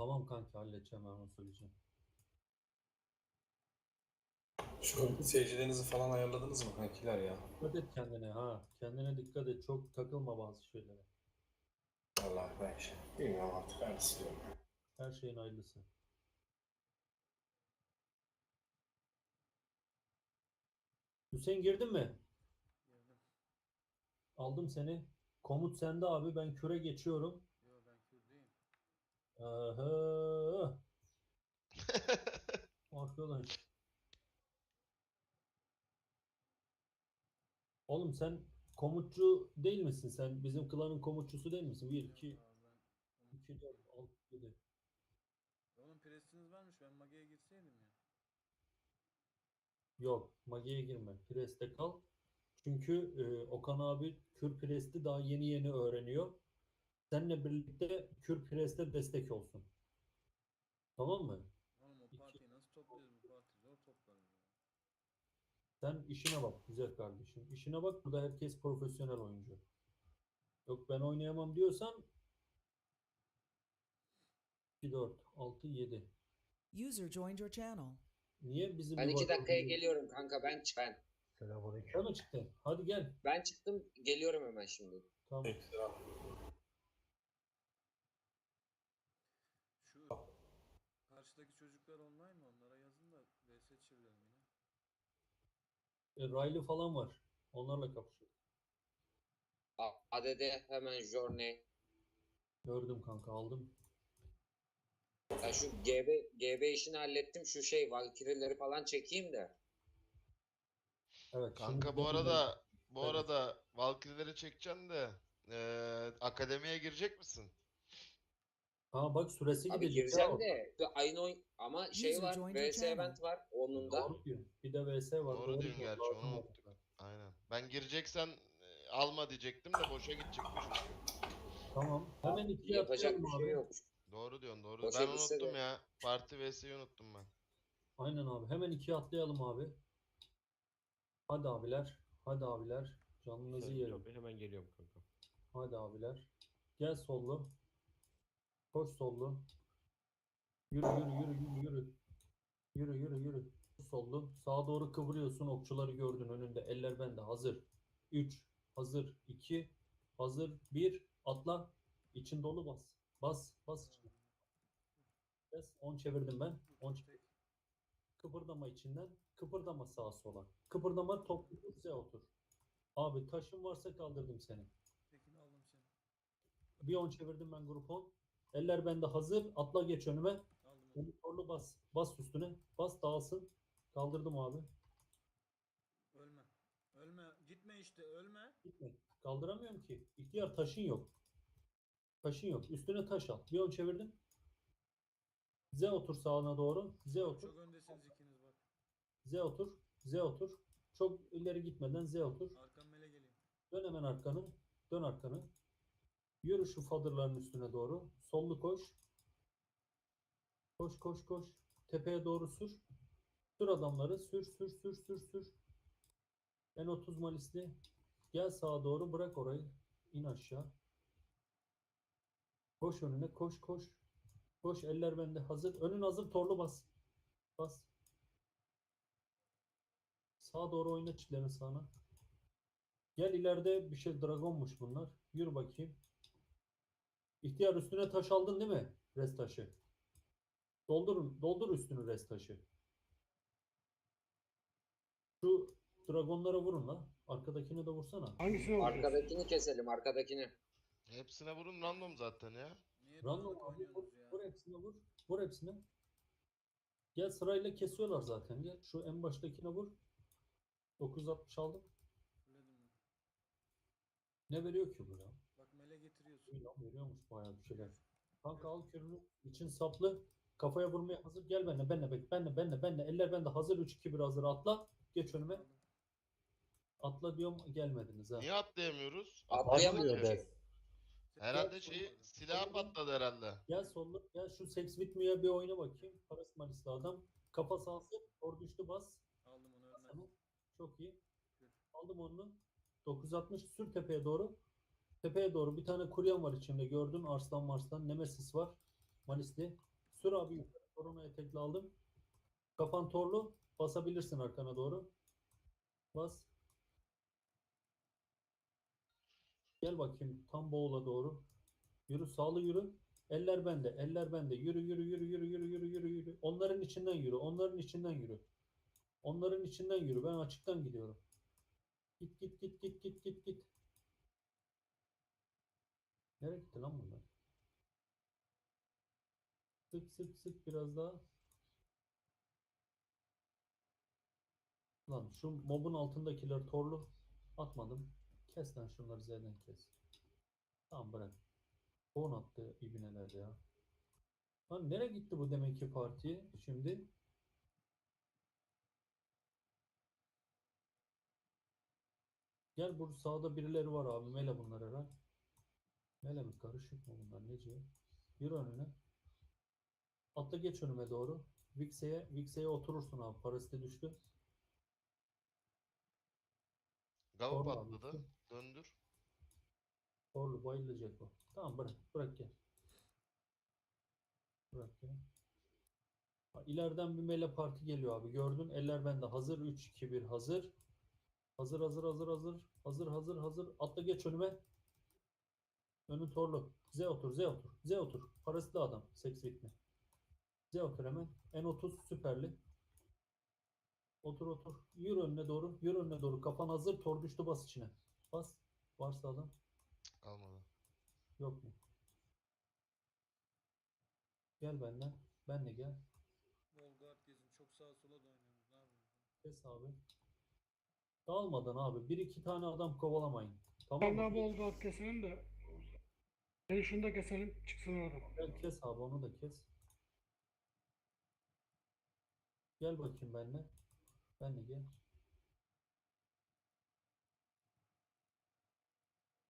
Tamam kanki halledeceğim ben onu söyleyeceğim. Şu seyircilerinizi falan ayarladınız mı kankiler ya? Dikkat et kendine ha. Kendine dikkat et. Çok takılma bazı şeylere. Vallahi ben şey bilmiyorum artık hayırlısı diyorum. Her şeyin hayırlısı. Hüseyin girdin mi? Girdim. Aldım seni. Komut sende abi. Ben küre geçiyorum. Aha. Arkadaş. Oğlum sen komutçu değil misin sen? Bizim klanın komutçusu değil misin? 1, Yok 2, abi ben. 2, 4, 6, 7. Oğlum presiniz varmış ben Mage'ye girseydim ya. Yok, Magi'ye girme. Preste kal. Çünkü e, Okan abi Kür Presti daha yeni yeni öğreniyor. Seninle birlikte Kür Preste destek olsun. Tamam mı? Oğlum o partiyi nasıl topluyoruz bu partiyi? Zor toplarız ya. Sen işine bak güzel kardeşim. İşine bak burada herkes profesyonel oyuncu. Yok ben oynayamam diyorsan 2, 4, 6, 7. User joined your channel. Niye bizim Ben iki dakikaya geliyorum kanka ben çık ben. Sen mi çıktın? Hadi gel. Ben çıktım geliyorum hemen şimdi. Tamam. Ekstra. Şu karşıdaki çocuklar online mı? Onlara yazın da VS çevirelim yine. E, Riley falan var. Onlarla kapışıyor. A- ADD hemen journey. Gördüm kanka aldım. Ya şu GB GB işini hallettim. Şu şey Valkyrie'leri falan çekeyim de. Evet. Kanka şimdi bu arada bu Evet. arada Valkyrie'leri çekeceksin de eee, akademiye girecek misin? Ha bak süresi Abi gidecek. gireceğim de bir ayın oyn ama şey var VS event var. Doğru diyorsun. Bir de VS var. Doğru doğru diyorsun gerçi, onu unuttuk. Aynen. Ben gireceksen e, alma diyecektim de boşa gidecekmiş. Tamam. Hemen ikiye Yapacak atlayalım bir abi. şey yok. Doğru diyorsun doğru. Boşa Ben gitse de- unuttum ya. Parti VS'yi unuttum ben. Aynen abi. Hemen ikiye atlayalım abi. Hadi abiler. Hadi abiler. Canınızı Sen yerim. yok, ben hemen geliyorum kanka. Hadi abiler. Gel sollu. Koş sollu. Yürü yürü yürü yürü yürü. Yürü yürü yürü. Sollu. Sağa doğru kıvırıyorsun. Okçuları gördün önünde. Eller bende. Hazır. 3. Hazır. 2. Hazır. 1. Atla. İçin dolu bas. Bas. Bas içine. Bas. 10 çevirdim ben. 10 Tek. Kıpırdama içinden. Kıpırdama sağa sola. Kıpırdama top size otur. Abi taşın varsa kaldırdım seni. Tekini aldım seni. Bir on çevirdim ben grup 10. Eller bende hazır. Atla geç önüme. Onu. Bas. Bas üstüne. Bas dağılsın. Kaldırdım abi. Ölme. Ölme. Gitme işte ölme. Gitme. Kaldıramıyorum ki. İhtiyar taşın yok. Taşın yok. Üstüne taş al. Bir on çevirdim. Z otur sağına doğru. Z otur. Çok öndesiniz ikiniz bak. Z otur. Z otur. Çok ileri gitmeden Z otur. Arkam mele geleyim. Dön hemen arkanı. Dön arkanı. Yürü şu fadırların üstüne doğru. Sollu koş. Koş koş koş. Tepeye doğru sür. Sür adamları. Sür sür sür sür sür. En 30 malisli. Gel sağa doğru bırak orayı. İn aşağı. Koş önüne koş koş. Koş eller bende hazır. Önün hazır torlu bas. Bas. Sağa doğru oyna çitlerin sağına. Gel ileride bir şey dragonmuş bunlar. Yürü bakayım. İhtiyar üstüne taş aldın değil mi? Rest taşı. Doldur, doldur üstünü rest taşı. Şu dragonlara vurun la. Arkadakine de vursana. Arkadakini keselim arkadakini. Hepsine vurun random zaten ya. Niye Random abi vur, oynuyorsunuz ya? vur hepsine vur. Vur hepsine. Gel sırayla kesiyorlar zaten. Gel şu en baştakine vur. 960 aldım. Fulledim ben. Ne veriyor ki bu ya? İyi lan veriyormuş bayağı bir şeyler. Kanka al kürünü. için saplı. Kafaya vurmaya hazır. Gel benimle. Benimle bek. Benimle benimle benimle. Eller bende hazır. 3-2-1 hazır. Atla. Geç önüme. Atla diyorum gelmediniz ha. Niye atlayamıyoruz? Atlayamadım ki. Herhalde Gel, şeyi silah patladı herhalde. Gel sollu. Gel şu Sex With Me'ye bir oyna bakayım. Paras Malis'li adam. Kafa sahası. Or düştü bas. Aldım onu. Tamam. Çok iyi. Aldım onu. 960 sür tepeye doğru. Tepeye doğru bir tane kuryen var içinde gördün. Arslan Marslan. Nemesis var. Malisli. Sür abi yukarı. Korona etekli aldım. Kafan torlu. Basabilirsin arkana doğru. Bas. Gel bakayım tam boğula doğru. Yürü sağlı yürü. Eller bende. Eller bende. Yürü yürü yürü yürü yürü yürü yürü yürü. Onların içinden yürü. Onların içinden yürü. Onların içinden yürü. Ben açıktan gidiyorum. Git git git git git git git. Nereye gitti lan bunlar? Sık sık sık biraz daha. Lan şu mobun altındakiler torlu. Atmadım. Kes lan şunları Z'den kes. Tamam bırak. Fon attı ibneler ya. Lan nereye gitti bu demek ki parti şimdi? Gel burada sağda birileri var abi. Mele bunlar herhal. Mi? Karışık mı bunlar? Nece? Yürü önüne. Atla geç önüme doğru. Vixe'ye Vixe'ye oturursun abi. Parası düştü. Gav Torlu patladı. almıştı. Döndür. Orlu bayılacak o. Tamam bırak. Bırak gel. Bırak gel. Ha, İleriden bir mele parti geliyor abi. Gördün. Eller bende. Hazır. 3, 2, 1. Hazır. Hazır hazır hazır hazır. Hazır hazır hazır. Atla geç önüme. Önün torlu. Z otur. Z otur. Z otur. Parasitli adam. Seks ritmi. Z otur hemen. N30 süperli. Otur otur. Yürü önüne doğru. Yürü önüne doğru. Kafan hazır. Tor düştü bas içine. Bas. Varsa adam. Almadı. Yok mu? Gel benden. Ben de gel. Volgard gezin. Çok sağa sola da yapıyorsunuz? Kes abi. Dağılmadan abi. Bir iki tane adam kovalamayın. Tamam mı? bol dot keselim Ben şunu da keselim çıksın oradan. Gel kes abi onu da kes. Gel bakayım benimle. Ben de gel.